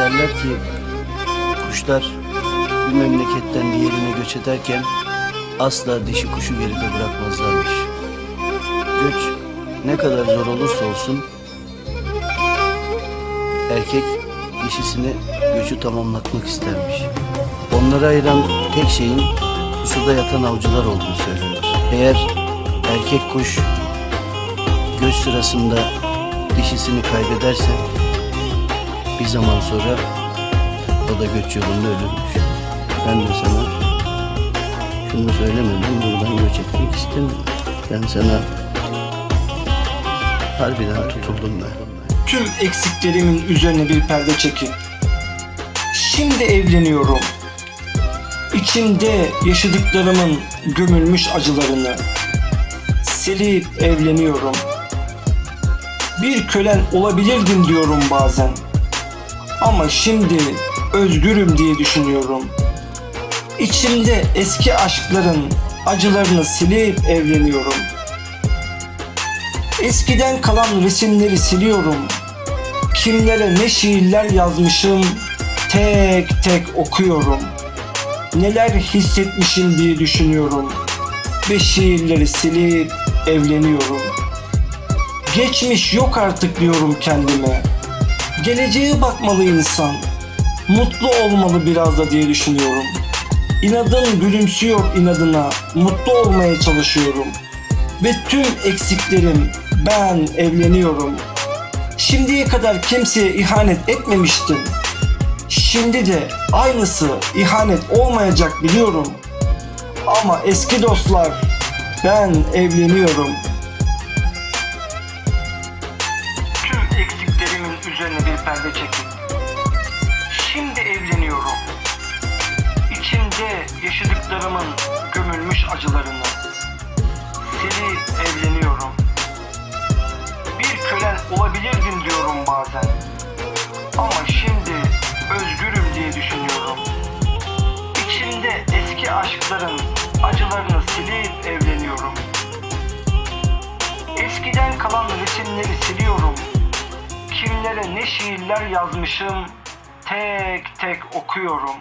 Derler ki kuşlar bir memleketten diğerine göç ederken asla dişi kuşu geride bırakmazlarmış. Göç ne kadar zor olursa olsun erkek dişisini göçü tamamlatmak istermiş. Onları ayıran tek şeyin suda yatan avcılar olduğu söylenir. Eğer erkek kuş göç sırasında dişisini kaybederse bir zaman sonra o da göç yolunda ölürmüş. Ben de sana şunu söylemeden buradan göç etmek istemiyorum. Ben sana harbiden tutuldum ben. Tüm eksiklerimin üzerine bir perde çekip Şimdi evleniyorum. İçimde yaşadıklarımın gömülmüş acılarını silip evleniyorum. Bir kölen olabilirdim diyorum bazen. Ama şimdi özgürüm diye düşünüyorum. İçimde eski aşkların acılarını silip evleniyorum. Eskiden kalan resimleri siliyorum. Kimlere ne şiirler yazmışım tek tek okuyorum. Neler hissetmişim diye düşünüyorum. Ve şiirleri silip evleniyorum. Geçmiş yok artık diyorum kendime. Geleceğe bakmalı insan. Mutlu olmalı biraz da diye düşünüyorum. İnadın gülümsüyor inadına. Mutlu olmaya çalışıyorum. Ve tüm eksiklerim ben evleniyorum. Şimdiye kadar kimseye ihanet etmemiştim. Şimdi de aynısı ihanet olmayacak biliyorum. Ama eski dostlar ben evleniyorum. Perde çekip şimdi evleniyorum. İçimde yaşadıklarımın gömülmüş acılarını silip evleniyorum. Bir kölen olabilirdim diyorum bazen. Ama şimdi özgürüm diye düşünüyorum. İçimde eski aşkların acılarını silip evleniyorum. Eskiden kalan resimleri siliyorum. Ne şiirler yazmışım tek tek okuyorum.